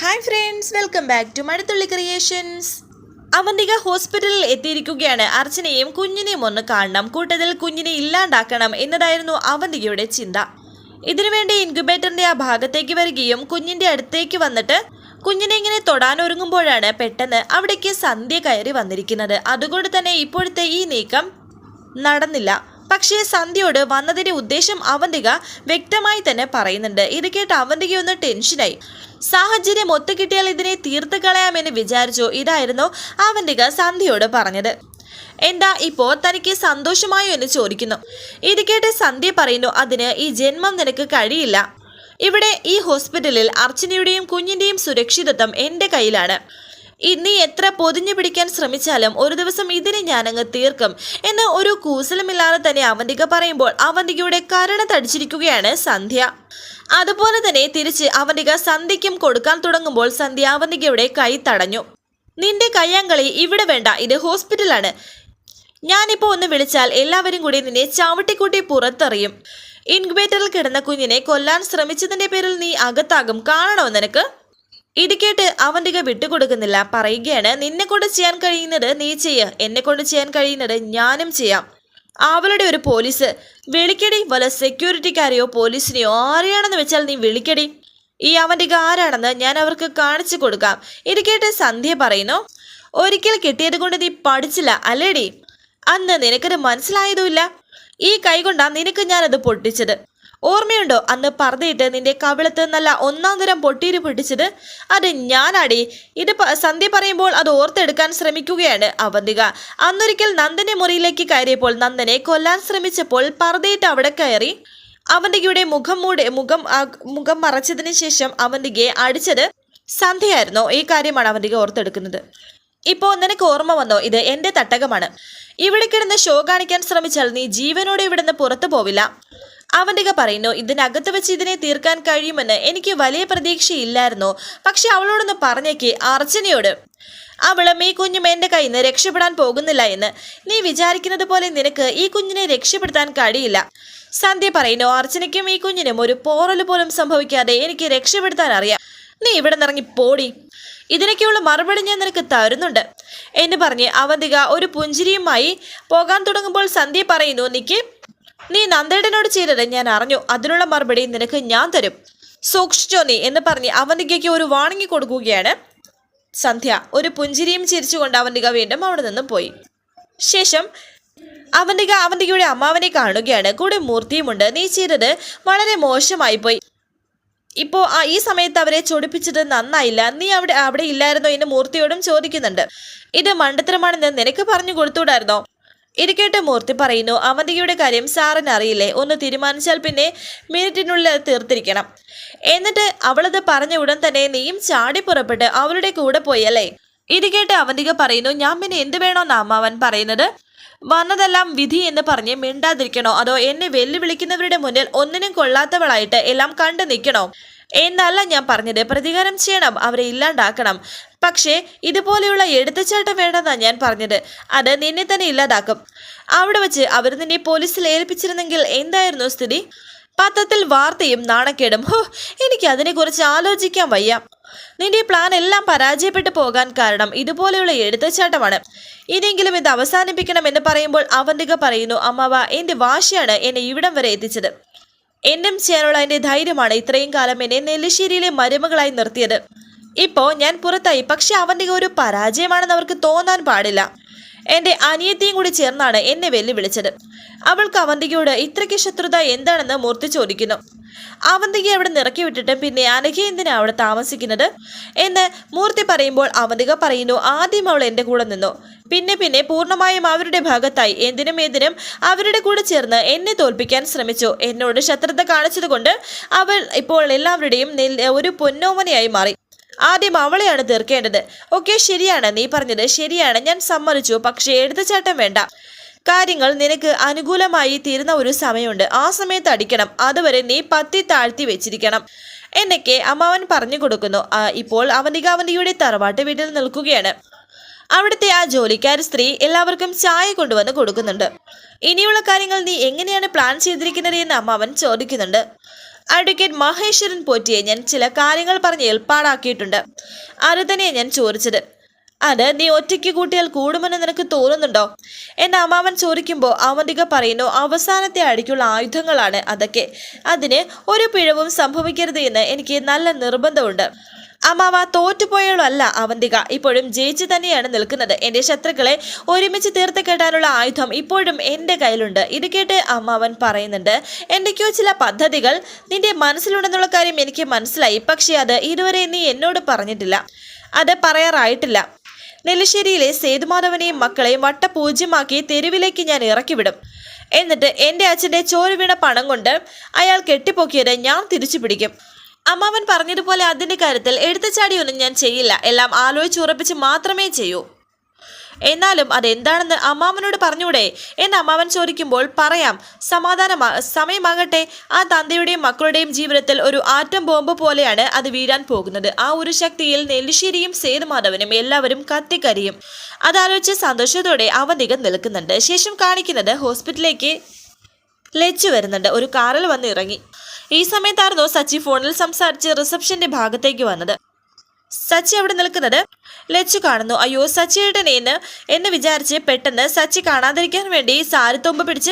Hi friends welcome back to Mazhathulli creations Avanthika ഹോസ്പിറ്റലിൽ എത്തിയിരിക്കുകയാണ്. അർച്ചനയും കുഞ്ഞിനെയും ഒന്ന് കാണണം. കൂട്ടത്തിൽ കുഞ്ഞിനെ ഇല്ലാണ്ടാക്കണം എന്നതായിരുന്നു അവന്തികയുടെ ചിന്ത. ഇതിനുവേണ്ടി ഇൻക്യുബേറ്ററിന്റെ ആ ഭാഗത്തേക്ക് വരികയും കുഞ്ഞിന്റെ അടുത്തേക്ക് വന്നിട്ട് കുഞ്ഞിനെ ഇങ്ങനെ തൊടാനൊരുങ്ങുമ്പോഴാണ് പെട്ടെന്ന് അവിടേക്ക് സന്ധ്യ കയറി വന്നിരിക്കുന്നത്. അതുകൊണ്ട് തന്നെ ഇപ്പോഴത്തെ ഈ നീക്കം നടന്നില്ല. പക്ഷേ സന്ധ്യയോട് വന്നതിന്റെ ഉദ്ദേശം അവന്തിക വ്യക്തമായി തന്നെ പറയുന്നുണ്ട്. ഇത് കേട്ട് അവന്തിക ഒന്ന് ടെൻഷനായി. സാഹചര്യം ഒത്തു കിട്ടിയാൽ ഇതിനെ തീർത്ത് കളയാമെന്ന് വിചാരിച്ചു. ഇതായിരുന്നു അവന്തിക സന്ധ്യയോട് പറഞ്ഞത്. എന്താ ഇപ്പോ തനിക്ക് സന്തോഷമായോ എന്ന് ചോദിക്കുന്നു. ഇത് കേട്ട് സന്ധ്യ പറയുന്നു അതിന് ഈ ജന്മം നിനക്ക് കഴിയില്ല. ഇവിടെ ഈ ഹോസ്പിറ്റലിൽ അർച്ചനയുടെയും കുഞ്ഞിന്റെയും സുരക്ഷിതത്വം എന്റെ കയ്യിലാണ്. നീ എത്ര പൊതിഞ്ഞു പിടിക്കാൻ ശ്രമിച്ചാലും ഒരു ദിവസം ഇതിനെ ഞാനങ്ങ് തീർക്കും എന്ന് ഒരു കൂസലമില്ലാതെ തന്നെ അവന്തിക പറയുമ്പോൾ അവന്തികയുടെ കരണ തടിച്ചിരിക്കുകയാണ് സന്ധ്യ. അതുപോലെ തന്നെ തിരിച്ച് അവന്തിക സന്ധ്യയ്ക്കും കൊടുക്കാൻ തുടങ്ങുമ്പോൾ സന്ധ്യ അവന്തികയുടെ കൈ തടഞ്ഞു. നിന്റെ കയ്യാങ്കളി ഇവിടെ വേണ്ട ഇത് ഹോസ്പിറ്റലാണ്. ഞാനിപ്പോ ഒന്ന് വിളിച്ചാൽ എല്ലാവരും കൂടി നിന്നെ ചാവട്ടിക്കൂട്ടി പുറത്തെറിയും. ഇൻക്യുബേറ്ററിൽ കിടന്ന കുഞ്ഞിനെ കൊല്ലാൻ ശ്രമിച്ചതിന്റെ പേരിൽ നീ അകത്താകും. കാണണോ നിനക്ക്? ഇത് കേട്ട് വിട്ടുകൊടുക്കുന്നില്ല. പറയുകയാണ് നിന്നെ കൊണ്ട് ചെയ്യാൻ കഴിയുന്നത് നീ ചെയ്യ. എന്നെ കൊണ്ട് ചെയ്യാൻ കഴിയുന്നത് ഞാനും ചെയ്യാം. അവളുടെ ഒരു പോലീസ് വിളിക്കടി വല്ല സെക്യൂരിറ്റിക്കാരെയോ പോലീസിനെയോ ആരെയാണെന്ന് വെച്ചാൽ നീ വിളിക്കടി. ഈ അവന്തിക ആരാണെന്ന് ഞാൻ അവർക്ക് കാണിച്ചു കൊടുക്കാം. ഇത് കേട്ട് സന്ധ്യ പറയുന്നു ഒരിക്കൽ കിട്ടിയത് കൊണ്ട് നീ പഠിച്ചില്ല അല്ലേടി? അന്ന് നിനക്കത് മനസ്സിലായതുമില്ല. ഈ കൈകൊണ്ടാ നിനക്ക് ഞാനത് പൊട്ടിച്ചത്. ഓർമ്മയുണ്ടോ? അന്ന് പറഞ്ഞിട്ട് നിന്റെ കവിളത്ത് നല്ല ഒന്നാം തരം പൊട്ടീര് പൊട്ടിച്ചത് അത് ഞാനാടി. ഇത് സന്ധ്യ പറയുമ്പോൾ അത് ഓർത്തെടുക്കാൻ ശ്രമിക്കുകയാണ് അവന്തിക. അന്നൊരിക്കൽ നന്ദന്റെ മുറിയിലേക്ക് കയറിയപ്പോൾ നന്ദനെ കൊല്ലാൻ ശ്രമിച്ചപ്പോൾ പറഞ്ഞിട്ട് അവിടെ കയറി. അവന്തികയുടെ മുഖം മൂടെ മുഖം മുഖം മറച്ചതിന് ശേഷം അവന്തികയെ അടിച്ചത് സന്ധ്യയായിരുന്നു. ഈ കാര്യമാണ് അവന്തിക ഓർത്തെടുക്കുന്നത്. ഇപ്പോ നിനക്ക് ഓർമ്മ വന്നോ? ഇത് എന്റെ തട്ടകമാണ്. ഇവിടെ കിടന്ന് ഷോ കാണിക്കാൻ ശ്രമിച്ചാൽ നീ ജീവനോടെ ഇവിടുന്ന് പുറത്തു പോവില്ല. അവന്തിക പറയുന്നു ഇതിനകത്ത് വെച്ച് ഇതിനെ തീർക്കാൻ കഴിയുമെന്ന് എനിക്ക് വലിയ പ്രതീക്ഷയില്ലായിരുന്നു. പക്ഷെ അവളോടൊന്ന് പറഞ്ഞേക്ക് അർച്ചനയോട്. അവളും ഈ കുഞ്ഞും എന്റെ കയ്യിൽ നിന്ന് രക്ഷപ്പെടാൻ പോകുന്നില്ല എന്ന്. നീ വിചാരിക്കുന്നത് പോലെ നിനക്ക് ഈ കുഞ്ഞിനെ രക്ഷപ്പെടുത്താൻ കഴിയില്ല. സന്ധ്യ പറയുന്നു അർച്ചനയ്ക്കും ഈ കുഞ്ഞിനും ഒരു പോറൽ പോലും സംഭവിക്കാതെ എനിക്ക് രക്ഷപ്പെടുത്താൻ അറിയാം. നീ ഇവിടെ നിറങ്ങി പോടി. ഇതിനൊക്കെയുള്ള മറുപടി ഞാൻ നിനക്ക് തരുന്നുണ്ട്. എന്ന് പറഞ്ഞ് അവന്തിക ഒരു പുഞ്ചിരിയുമായി പോകാൻ തുടങ്ങുമ്പോൾ സന്ധ്യ പറയുന്നു നിക്ക് നീ നന്ദേടനോട് ചെയ്തത് ഞാൻ അറിഞ്ഞു. അതിനുള്ള മറുപടി നിനക്ക് ഞാൻ തരും. സൂക്ഷിച്ചോ നീ എന്ന് പറഞ്ഞ് അവന്തികയ്ക്ക് ഒരു വാണിങ്ങി കൊടുക്കുകയാണ് സന്ധ്യ. ഒരു പുഞ്ചിരിയും ചിരിച്ചുകൊണ്ട് അവന്തിക വീണ്ടും അവിടെ നിന്നും പോയി. ശേഷം അവന്തിക അവന്തികയുടെ അമ്മാവനെ കാണുകയാണ്. കൂടെ മൂർത്തിയുമുണ്ട്. നീ ചെയ്തത് വളരെ മോശമായി പോയി. ഇപ്പോ ആ ഈ സമയത്ത് അവരെ ചൊടിപ്പിച്ചത് നന്നായില്ല. നീ അവിടെ അവിടെ ഇല്ലായിരുന്നോ എന്ന് മൂർത്തിയോടും ചോദിക്കുന്നുണ്ട്. ഇത് മണ്ടത്തരമാണെന്ന് നിനക്ക് പറഞ്ഞു കൊടുത്തൂടായിരുന്നോ ഇത് കേട്ട് മൂർത്തി പറയുന്നു അവന്തികയുടെ കാര്യം സാറിന് അറിയില്ലേ? ഒന്ന് തീരുമാനിച്ചാൽ പിന്നെ മിനിറ്റിനുള്ളിൽ തീർത്തിരിക്കണം. എന്നിട്ട് അവളത് പറഞ്ഞ ഉടൻ തന്നെ നീയും ചാടി പുറപ്പെട്ട് അവളുടെ കൂടെ പോയി അല്ലേ? ഇത് അവന്തിക പറയുന്നു ഞാൻ പിന്നെ എന്ത് വേണോന്ന് അമ്മാവൻ പറയുന്നത്? വന്നതെല്ലാം വിധി എന്ന് പറഞ്ഞ് മിണ്ടാതിരിക്കണോ? അതോ എന്നെ വെല്ലുവിളിക്കുന്നവരുടെ മുന്നിൽ ഒന്നിനും കൊള്ളാത്തവളായിട്ട് എല്ലാം കണ്ടു നിൽക്കണോ? എന്നല്ല ഞാൻ പറഞ്ഞത്. പ്രതികാരം ചെയ്യണം അവരെ ഇല്ലാണ്ടാക്കണം. പക്ഷേ ഇതുപോലെയുള്ള എടുത്തച്ചാട്ടം വേണമെന്നാണ് ഞാൻ പറഞ്ഞത്. അത് നിന്നെ തന്നെ ഇല്ലാതാക്കും. അവിടെ വെച്ച് അവർ നിന്നെ പോലീസിൽ ഏൽപ്പിച്ചിരുന്നെങ്കിൽ എന്തായിരുന്നു സ്ഥിതി? പത്രത്തിൽ വാർത്തയും നാണക്കേടും. ഹോ എനിക്ക് അതിനെക്കുറിച്ച് ആലോചിക്കാൻ വയ്യ. നിന്റെ പ്ലാൻ എല്ലാം പരാജയപ്പെട്ടു പോകാൻ കാരണം ഇതുപോലെയുള്ള എഴുത്തച്ചാട്ടമാണ് ഇനിയെങ്കിലും ഇത് അവസാനിപ്പിക്കണം എന്ന് പറയുമ്പോൾ അവന്തിക പറയുന്നു അമ്മാവ എന്റെ വാശിയാണ് എന്നെ ഇവിടം വരെ എത്തിച്ചത്. എന്നും ചെയ്യാനുള്ള എന്റെ ധൈര്യമാണ് ഇത്രയും കാലം എന്നെ നെല്ലിശ്ശേരിയിലെ മരുമകളായി നിർത്തിയത്. ഇപ്പോ ഞാൻ പുറത്തായി. പക്ഷെ അവന്റെ ഒരു പരാജയമാണെന്ന് അവർക്ക് തോന്നാൻ പാടില്ല. എന്റെ അനിയത്തിയും കൂടി ചേർന്നാണ് എന്നെ വെല്ലുവിളിച്ചത്. അവൾക്ക് അവന്തികയോട് ഇത്രയ്ക്ക് ശത്രുത എന്താണെന്ന് മൂർത്തി ചോദിക്കുന്നു. അവന്തിക അവിടെ നിറക്കി വിട്ടിട്ട് പിന്നെ അനഘ എന്തിനാണ് അവിടെ താമസിക്കുന്നത്? എന്ന് മൂർത്തി പറയുമ്പോൾ അവന്തിക പറയുന്നു ആദ്യം അവൾ എന്റെ കൂടെ നിന്നു. പിന്നെ പിന്നെ പൂർണമായും അവരുടെ ഭാഗത്തായി. എന്തിനും ഏതിനും അവരുടെ കൂടെ ചേർന്ന് എന്നെ തോൽപ്പിക്കാൻ ശ്രമിച്ചു. എന്നോട് ശത്രുത കാണിച്ചതുകൊണ്ട് അവൾ ഇപ്പോൾ എല്ലാവരുടെയും ഒരു പൊന്നോമനയായി മാറി. ആദ്യം അവളെയാണ് തീർക്കേണ്ടത്. ഓക്കെ ശരിയാണ് നീ പറഞ്ഞത്. ശരിയാണ്. ഞാൻ സമ്മതിച്ചു. പക്ഷേ എഴുത്തച്ചാട്ടം വേണ്ട. കാര്യങ്ങൾ നിനക്ക് അനുകൂലമായി തീരുന്ന ഒരു സമയമുണ്ട്. ആ സമയത്ത് അടിക്കണം. അതുവരെ നീ പത്തി താഴ്ത്തി വെച്ചിരിക്കണം. എന്നൊക്കെ അമ്മാവൻ പറഞ്ഞു കൊടുക്കുന്നു. ഇപ്പോൾ അവന്തിക അവന്തിയുടെ തറവാട്ട് വീട്ടിൽ നിൽക്കുകയാണ്. അവിടുത്തെ ആ ജോലിക്കാരി സ്ത്രീ എല്ലാവർക്കും ചായ കൊണ്ടുവന്ന് കൊടുക്കുന്നുണ്ട്. ഇനിയുള്ള കാര്യങ്ങൾ നീ എങ്ങനെയാണ് പ്ലാൻ ചെയ്തിരിക്കുന്നത് എന്ന് അമ്മാവൻ ചോദിക്കുന്നുണ്ട്. അഡ്വക്കേറ്റ് മഹേശ്വരൻ പോറ്റിയെ ഞാൻ ചില കാര്യങ്ങൾ പറഞ്ഞ് ഏർപ്പാടാക്കിയിട്ടുണ്ട്. അത് തന്നെയാണ് ഞാൻ ചോദിച്ചത്. അത് നീ ഒറ്റയ്ക്ക് കൂട്ടിയാൽ കൂടുമെന്ന് നിനക്ക് തോന്നുന്നുണ്ടോ? എന്റെ അമ്മാവൻ ചോദിക്കുമ്പോൾ അവന്തിക പറയുന്നു അവസാനത്തെ അടിക്കുള്ള ആയുധങ്ങളാണ് അതൊക്കെ. അതിന് ഒരു പിഴവും സംഭവിക്കരുത് എന്ന് എനിക്ക് നല്ല നിർബന്ധമുണ്ട്. അമ്മാവ തോറ്റുപോയവളല്ല അവന്തിക ഇപ്പോഴും ജയിച്ചു തന്നെയാണ് നിൽക്കുന്നത്. എന്റെ ശത്രുക്കളെ ഒരുമിച്ച് തീർത്ത് കെട്ടാനുള്ള ആയുധം ഇപ്പോഴും എന്റെ കയ്യിലുണ്ട്. ഇത് കേട്ട് അമ്മാവൻ പറയുന്നുണ്ട് എന്തൊക്കെയോ ചില പദ്ധതികൾ നിന്റെ മനസ്സിലുണ്ടെന്നുള്ള കാര്യം എനിക്ക് മനസ്സിലായി. പക്ഷെ അത് ഇതുവരെ നീ എന്നോട് പറഞ്ഞിട്ടില്ല. അത് പറയാറായിട്ടില്ല. നെല്ലിശ്ശേരിയിലെ സേതുമാധവനെയും മക്കളെയും വട്ടപൂജ്യമാക്കി തെരുവിലേക്ക് ഞാൻ ഇറക്കിവിടും. എന്നിട്ട് എന്റെ അച്ഛന്റെ ചോര വീണ പണം കൊണ്ട് അയാൾ കെട്ടിപ്പൊക്കിയത് ഞാൻ തിരിച്ചു പിടിക്കും. അമ്മാവൻ പറഞ്ഞതുപോലെ അതിന്റെ കാര്യത്തിൽ എടുത്തുചാടിയൊന്നും ഞാൻ ചെയ്യില്ല. എല്ലാം ആലോചിച്ചുറപ്പിച്ച് മാത്രമേ ചെയ്യൂ. എന്നാലും അതെന്താണെന്ന് അമ്മാവനോട് പറഞ്ഞൂടെ എന്ന് അമ്മാവൻ ചോദിക്കുമ്പോൾ പറയാം സമാധാനമാ സമയമാകട്ടെ. ആ തന്തയുടെയും മക്കളുടെയും ജീവിതത്തിൽ ഒരു ആറ്റം ബോംബ് പോലെയാണ് അത് വീഴാൻ പോകുന്നത്. ആ ഒരു ശക്തിയിൽ നെല്ലിശ്ശേരിയും സേതുമാധവനും എല്ലാവരും കത്തിക്കരിയും. അതാലോചിച്ച് സന്തോഷത്തോടെ അവധികം നിൽക്കുന്നുണ്ട്. ശേഷം കാണിക്കുന്നത് ഹോസ്പിറ്റലിലേക്ക് ലച്ചു വരുന്നുണ്ട്. ഒരു കാറിൽ വന്ന് ഇറങ്ങി. ഈ സമയത്തായിരുന്നു സച്ചി ഫോണിൽ സംസാരിച്ച് റിസപ്ഷന്റെ ഭാഗത്തേക്ക് വന്നത്. സച്ചി അവിടെ നിൽക്കുന്നത് ലച്ചു കാണുന്നു. അയ്യോ സച്ചിയേട്ടനേന്ന് എന്ന് വിചാരിച്ച് പെട്ടെന്ന് സച്ചി കാണാതിരിക്കാൻ വേണ്ടി സാരിത്തൊമ്പ് പിടിച്ച്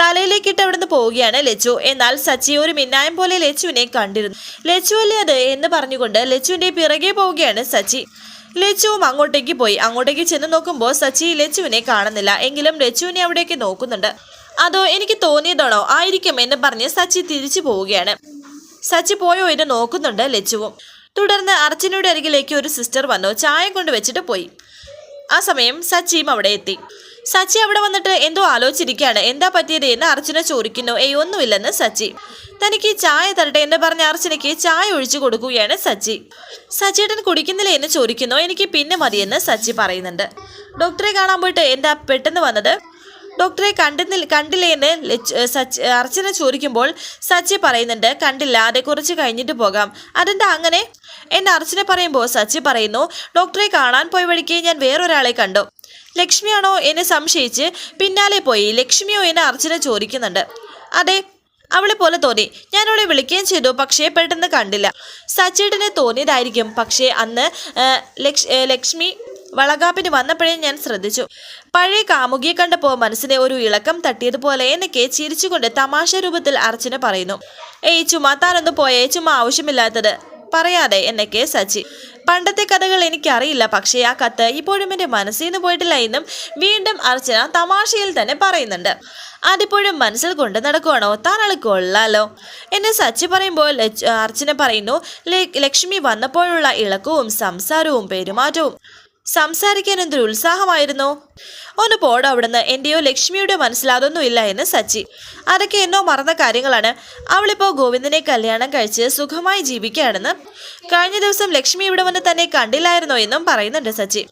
തലയിലേക്കിട്ട് അവിടുന്ന് പോവുകയാണ് ലച്ചു. എന്നാൽ സച്ചി ഒരു മിന്നായം പോലെ ലച്ചുവിനെ കണ്ടിരുന്നു. ലച്ചു അല്ലേ അത് എന്ന് പറഞ്ഞുകൊണ്ട് ലച്ചുവിന്റെ പിറകെ പോവുകയാണ് സച്ചി. ലച്ചുവും അങ്ങോട്ടേക്ക് പോയി. അങ്ങോട്ടേക്ക് ചെന്ന് നോക്കുമ്പോൾ സച്ചി ലച്ചുവിനെ കാണുന്നില്ല. എങ്കിലും ലച്ചുവിനെ അവിടേക്ക് നോക്കുന്നുണ്ട്. അതോ എനിക്ക് തോന്നിയതാണോ? ആയിരിക്കും എന്ന് പറഞ്ഞ് സച്ചി തിരിച്ചു പോവുകയാണ്. സച്ചി പോയോ എന്ന് നോക്കുന്നുണ്ട് ലച്ചുവും. തുടർന്ന് അർച്ചനയുടെ അരികിലേക്ക് ഒരു സിസ്റ്റർ വന്നു. ചായ കൊണ്ട് വെച്ചിട്ട് പോയി. ആ സമയം സച്ചിയും അവിടെ എത്തി. സച്ചി അവിടെ വന്നിട്ട് എന്തോ ആലോചിച്ചിരിക്കുകയാണ്. എന്താ പറ്റിയത് എന്ന് അർച്ചന ചോദിക്കുന്നു. ഏയ് ഒന്നുമില്ലെന്ന് സച്ചി. തനിക്ക് ചായ തരട്ടെ എന്ന് പറഞ്ഞ അർച്ചനയ്ക്ക് ചായ ഒഴിച്ചു കൊടുക്കുകയാണ് സച്ചി. സച്ചിയേട്ടൻ കുടിക്കുന്നില്ല എന്ന് ചോദിക്കുന്നു. എനിക്ക് പിന്നെ മതിയെന്ന് സച്ചി പറയുന്നുണ്ട്. ഡോക്ടറെ കാണാൻ പോയിട്ട് എന്താ പെട്ടെന്ന് വന്നത്? ഡോക്ടറെ കണ്ടില്ല കണ്ടില്ലേ എന്ന് സച്ച് അർച്ചന ചോദിക്കുമ്പോൾ സച്ചി പറയുന്നുണ്ട് കണ്ടില്ല അതെ കുറച്ച് കഴിഞ്ഞിട്ട് പോകാം. അതെന്താ അങ്ങനെ? എന്ന് അർച്ചന പറയുമ്പോൾ സച്ചി പറയുന്നു ഡോക്ടറെ കാണാൻ പോയ വഴിക്ക് ഞാൻ വേറൊരാളെ കണ്ടു. ലക്ഷ്മിയാണോ എന്നെ സംശയിച്ച് പിന്നാലെ പോയി ലക്ഷ്മിയോ എന്ന് അർച്ചന ചോദിക്കുന്നുണ്ട്. അതെ അവളെ പോലെ തോന്നി. ഞാൻ അവളെ വിളിക്കുകയും ചെയ്തു പക്ഷേ പെട്ടെന്ന് കണ്ടില്ല. സച്ചിയേട്ടന് തോന്നിയതായിരിക്കും. പക്ഷേ അന്ന് ലക്ഷ്മി വളകാപ്പിന് വന്നപ്പോഴേ ഞാൻ ശ്രദ്ധിച്ചു. പഴയ കാമുകിയെ കണ്ടപ്പോൾ മനസ്സിനെ ഒരു ഇളക്കം തട്ടിയതുപോലെ എന്നൊക്കെ ചിരിച്ചുകൊണ്ട് തമാശ രൂപത്തിൽ അർച്ചന പറയുന്നു. ഏയ് ചുമ്മാ താനൊന്ന് പോയേ ചുമ ആവശ്യമില്ലാത്തത്. പറയാതെ എന്നൊക്കെ സച്ചി. പണ്ടത്തെ കഥകൾ എനിക്കറിയില്ല പക്ഷേ ആ കത്ത് ഇപ്പോഴും എന്റെ മനസ്സിൽ നിന്ന് പോയിട്ടില്ല എന്നും വീണ്ടും അർച്ചന തമാശയിൽ തന്നെ പറയുന്നുണ്ട്. അതിപ്പോഴും മനസ്സിൽ കൊണ്ട് നടക്കുവാണോ? താനാൾ കൊള്ളാലോ? എന്നെ സച്ചി പറയുമ്പോൾ അർച്ചന പറയുന്നു ലക്ഷ്മി വന്നപ്പോഴുള്ള ഇളക്കവും സംസാരവും പെരുമാറ്റവും സംസാരിക്കാൻ എന്തൊരു ഉത്സാഹമായിരുന്നു. ഒന്ന് പോട അവിടുന്ന്. എന്റെയോ ലക്ഷ്മിയുടെ മനസ്സിലാതൊന്നുമില്ല എന്ന് സച്ചി. അതൊക്കെ എന്നോ മറന്ന കാര്യങ്ങളാണ്. അവളിപ്പോൾ ഗോവിന്ദനെ കല്യാണം കഴിച്ച് സുഖമായി ജീവിക്കുകയാണെന്ന് കഴിഞ്ഞ ദിവസം ലക്ഷ്മി ഇവിടെ വന്ന് തന്നെ കണ്ടില്ലായിരുന്നോ എന്നും പറയുന്നുണ്ട് സച്ചി.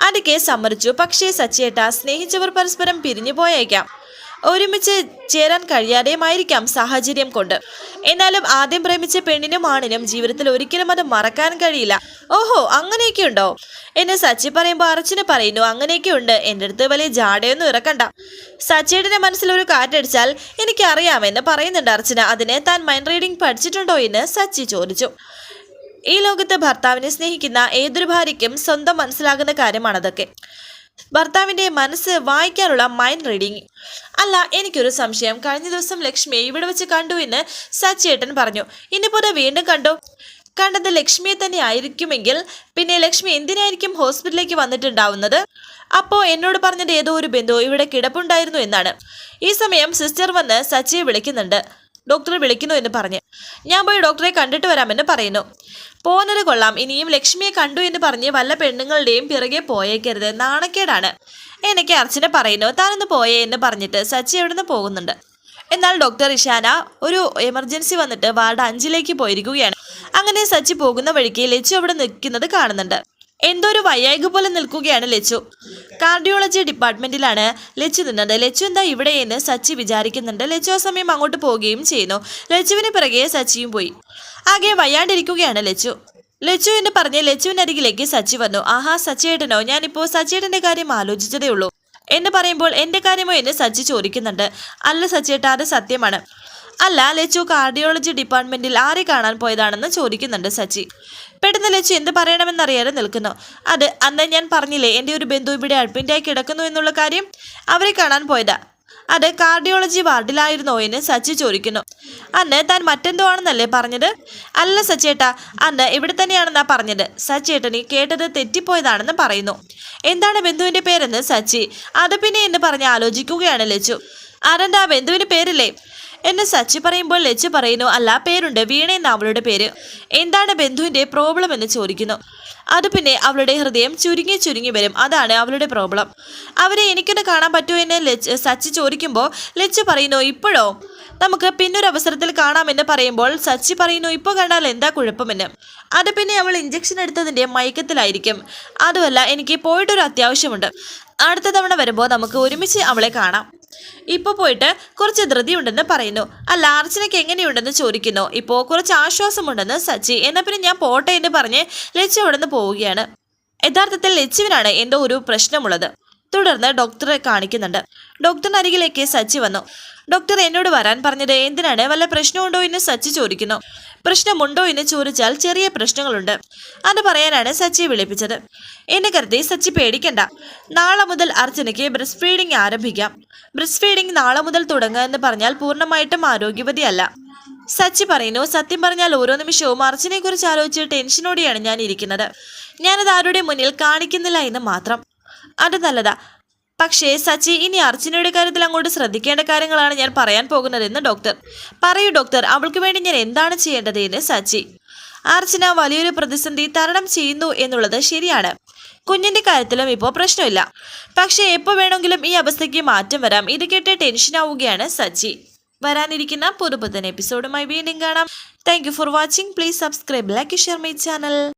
അതൊക്കെ സമ്മതിച്ചു. പക്ഷേ സച്ചിയേട്ട സ്നേഹിച്ചവർ പരസ്പരം പിരിഞ്ഞു പോയേക്കാം. ഒരുമിച്ച് ചേരാൻ കഴിയാതെയുമായിരിക്കാം സാഹചര്യം കൊണ്ട്. എന്നാലും ആദ്യം പ്രേമിച്ച പെണ്ണിനും ആണിനും ജീവിതത്തിൽ ഒരിക്കലും അത് മറക്കാൻ കഴിയില്ല. ഓഹോ അങ്ങനെയൊക്കെ ഉണ്ടോ എന്നെ സച്ചി പറയുമ്പോൾ അർച്ചന പറയുന്നു അങ്ങനെയൊക്കെ ഉണ്ട് എന്റെ അടുത്ത് വലിയ ജാടയൊന്നും ഇറക്കണ്ട. സച്ചിയുടെ മനസ്സിൽ ഒരു കാറ്റടിച്ചാൽ എനിക്കറിയാമെന്ന് പറയുന്നുണ്ട് അർച്ചന. അതിനെ താൻ മൈൻഡ് റീഡിംഗ് പഠിച്ചിട്ടുണ്ടോ എന്ന് സച്ചി ചോദിച്ചു. ഈ ലോകത്ത് ഭർത്താവിനെ സ്നേഹിക്കുന്ന ഏതൊരു ഭാര്യയ്ക്കും സ്വന്തം മനസ്സിലാകുന്ന കാര്യമാണതൊക്കെ. ഭർത്താവിന്റെ മനസ്സ് വായിക്കാനുള്ള മൈൻഡ് റീഡിംഗ് അല്ല എനിക്കൊരു സംശയം. കഴിഞ്ഞ ദിവസം ലക്ഷ്മിയെ ഇവിടെ വെച്ച് കണ്ടു എന്ന് സച്ചേട്ടൻ പറഞ്ഞു. ഇന്നിപ്പോലെ വീണ്ടും കണ്ടു. കണ്ടത് ലക്ഷ്മിയെ തന്നെ ആയിരിക്കുമെങ്കിൽ പിന്നെ ലക്ഷ്മി എന്തിനായിരിക്കും ഹോസ്പിറ്റലിലേക്ക് വന്നിട്ടുണ്ടാവുന്നത്? അപ്പോ എന്നോട് പറഞ്ഞത് ഏതോ ഒരു ബന്ധു ഇവിടെ കിടപ്പുണ്ടായിരുന്നു എന്നാണ്. ഈ സമയം സിസ്റ്റർ വന്ന് സച്ചിയെ വിളിക്കുന്നുണ്ട്. ഡോക്ടറെ വിളിക്കുന്നു എന്ന് പറഞ്ഞ്. ഞാൻ പോയി ഡോക്ടറെ കണ്ടിട്ട് വരാമെന്ന് പറയുന്നു. പോകുന്നത് കൊള്ളാം. ഇനിയും ലക്ഷ്മിയെ കണ്ടു എന്ന് പറഞ്ഞ് വല്ല പെണ്ണുങ്ങളുടെയും പിറകെ പോയേക്കരുത്. നാണക്കേടാണ്. എനിക്ക് അർച്ചന പറയുന്നു. താനൊന്ന് പോയേ എന്ന് പറഞ്ഞിട്ട് സച്ചി എവിടുന്ന് പോകുന്നുണ്ട്. എന്നാൽ ഡോക്ടർ ഇഷാന ഒരു എമർജൻസി വന്നിട്ട് വാർഡ് അഞ്ചിലേക്ക് പോയിരിക്കുകയാണ്. അങ്ങനെ സച്ചി പോകുന്ന വഴിക്ക് ലച്ചു അവിടെ നിൽക്കുന്നത് കാണുന്നുണ്ട്. എന്തോ ഒരു വയ്യായ്ക പോലെ നിൽക്കുകയാണ് ലച്ചു. കാർഡിയോളജി ഡിപ്പാർട്ട്മെന്റിലാണ് ലച്ചു നിന്നത്. ലച്ചു എന്താ ഇവിടെ എന്ന് സച്ചി വിചാരിക്കുന്നുണ്ട്. ലച്ചു ആ സമയം അങ്ങോട്ട് പോവുകയും ചെയ്യുന്നു. ലച്ചുവിന് പിറകെ സച്ചിയും പോയി. ആകെ വയ്യാണ്ടിരിക്കുകയാണ് ലച്ചു. ലച്ചു എന്ന് പറഞ്ഞ് ലച്ചുവിനരികിലേക്ക് സച്ചി വന്നു. ആഹാ സച്ചിയേട്ടനോ? ഞാനിപ്പോ സച്ചിയേട്ടന്റെ കാര്യം ആലോചിച്ചതേ ഉള്ളൂ. എന്ന് പറയുമ്പോൾ എന്റെ കാര്യമോ എന്ന് സച്ചി ചോദിക്കുന്നുണ്ട്. അല്ല സച്ചിയേട്ട അത് സത്യമാണ്. അല്ല ലച്ചു കാർഡിയോളജി ഡിപ്പാർട്ട്മെന്റിൽ ആരെ കാണാൻ പോയതാണെന്ന് ചോദിക്കുന്നുണ്ട് സച്ചി. പെട്ടെന്ന് ലച്ചു എന്ത് പറയണമെന്നറിയാതെ നിൽക്കുന്നു. അത് അന്ന് ഞാൻ പറഞ്ഞില്ലേ എന്റെ ഒരു ബന്ധു ഇവിടെ അഡ്മിറ്റായി കിടക്കുന്നു എന്നുള്ള കാര്യം? അവരെ കാണാൻ പോയതാ. അത് കാർഡിയോളജി വാർഡിലായിരുന്നോ എന്ന് സച്ചി ചോദിക്കുന്നു. അന്ന് താൻ മറ്റെന്തോ ആണെന്നല്ലേ പറഞ്ഞത്? അല്ല സച്ചേട്ടാ അന്ന് ഇവിടെ തന്നെയാണെന്നാ പറഞ്ഞത്. സച്ചേട്ടനി കേട്ടത് തെറ്റിപ്പോയതാണെന്ന് പറയുന്നു. എന്താണ് ബന്ധുവിന്റെ പേരെന്ന് സച്ചി? അത് പിന്നെ എന്ന് പറഞ്ഞ് ആലോചിക്കുകയാണ് ലച്ചു. ആരണ്ടാ ബന്ധുവിന്റെ പേരില്ലേ? എന്ന് സച്ചി പറയുമ്പോൾ ലജ്ജ പറയുന്നു അല്ല പേരുണ്ട്. വീണ എന്ന അവളുടെ പേര്. എന്താണ് ബന്ധുവിന്റെ പ്രോബ്ലം എന്ന് ചോദിക്കുന്നു. അത് പിന്നെ അവളുടെ ഹൃദയം ചുരുങ്ങി ചുരുങ്ങി വരും. അതാണ് അവളുടെ പ്രോബ്ലം അവരെ എനിക്കൊന്ന് കാണാൻ പറ്റുമോ എന്ന് ലച്ച് സച്ചി ചോദിക്കുമ്പോൾ ലച്ച് പറയുന്നു ഇപ്പോഴോ? നമുക്ക് പിന്നൊരു അവസരത്തിൽ കാണാമെന്ന് പറയുമ്പോൾ സച്ചി പറയുന്നു ഇപ്പോൾ കണ്ടാൽ എന്താ കുഴപ്പമെന്ന്? അത് പിന്നെ അവൾ ഇഞ്ചക്ഷൻ എടുത്തതിന്റെ മയക്കത്തിലായിരിക്കും. അതുമല്ല എനിക്ക് പോയിട്ടൊരു അത്യാവശ്യമുണ്ട്. അടുത്ത തവണ വരുമ്പോൾ നമുക്ക് ഒരുമിച്ച് അവളെ കാണാം. ഇപ്പോൾ പോയിട്ട് കുറച്ച് ധൃതി ഉണ്ടെന്ന് പറയുന്നു. അല്ല അർച്ചനയ്ക്ക് എങ്ങനെയുണ്ടെന്ന് ചോദിക്കുന്നു. ഇപ്പോൾ കുറച്ച് ആശ്വാസമുണ്ടെന്ന് സച്ചി. എന്നാ പിന്നെ ഞാൻ പോട്ടെ എന്ന് പറഞ്ഞ് ലച്ചു അവിടെ നിന്ന് പോവുകയാണ്. യഥാർത്ഥത്തിൽ ലച്ചുവിനാണ് എന്തോ ഒരു പ്രശ്നമുള്ളത്. തുടർന്ന് ഡോക്ടറെ കാണിക്കുന്നുണ്ട്. ഡോക്ടറിന് അരികിലേക്ക് സച്ചി വന്നു. ഡോക്ടർ എന്നോട് വരാൻ പറഞ്ഞത് എന്തിനാണ്? വല്ല പ്രശ്നമുണ്ടോ എന്ന് സച്ചി ചോദിക്കുന്നു. പ്രശ്നമുണ്ടോ എന്ന് ചോദിച്ചാൽ ചെറിയ പ്രശ്നങ്ങളുണ്ട്. അത് പറയാനാണ് സച്ചി വിളിപ്പിച്ചത്. എന്നെ കരുതി സച്ചി പേടിക്കണ്ട. നാളെ മുതൽ അർച്ചനയ്ക്ക് ബ്രസ്റ്റ് ഫീഡിംഗ് ആരംഭിക്കാം. ബ്രസ്റ്റ് ഫീഡിംഗ് നാളെ മുതൽ തുടങ്ങുക എന്ന് പറഞ്ഞാൽ പൂർണമായിട്ടും ആരോഗ്യവതിയല്ല. സച്ചി പറയുന്നു സത്യം പറഞ്ഞാൽ ഓരോ നിമിഷവും അർച്ചനെ കുറിച്ച് ആലോചിച്ച് ടെൻഷനോടെയാണ് ഞാൻ ഇരിക്കുന്നത്. ഞാനത് ആരുടെ മുന്നിൽ കാണിക്കുന്നില്ല എന്ന് മാത്രം. അത് നല്ലതാ. പക്ഷേ സച്ചി ഇനി അർച്ചനയുടെ കാര്യത്തിൽ അങ്ങോട്ട് ശ്രദ്ധിക്കേണ്ട കാര്യങ്ങളാണ് ഞാൻ പറയാൻ പോകുന്നതെന്ന് ഡോക്ടർ. പറയൂ ഡോക്ടർ അവൾക്ക് വേണ്ടി ഞാൻ എന്താണ് ചെയ്യേണ്ടത് എന്ന് സച്ചി. അർച്ചന വലിയൊരു പ്രതിസന്ധി തരണം ചെയ്യുന്നു എന്നുള്ളത് ശരിയാണ്. കുഞ്ഞിന്റെ കാര്യത്തിലും ഇപ്പോൾ പ്രശ്നമില്ല. പക്ഷേ എപ്പോൾ വേണമെങ്കിലും ഈ അവസ്ഥയ്ക്ക് മാറ്റം വരാം. ഇത് കേട്ട് ടെൻഷൻ ആവുകയാണ് സച്ചി. വരാനിരിക്കുന്ന പുതുപുത്തൻ എപ്പിസോഡുമായി വീണ്ടും കാണാം. Thank for watching. Please subscribe like share my channel.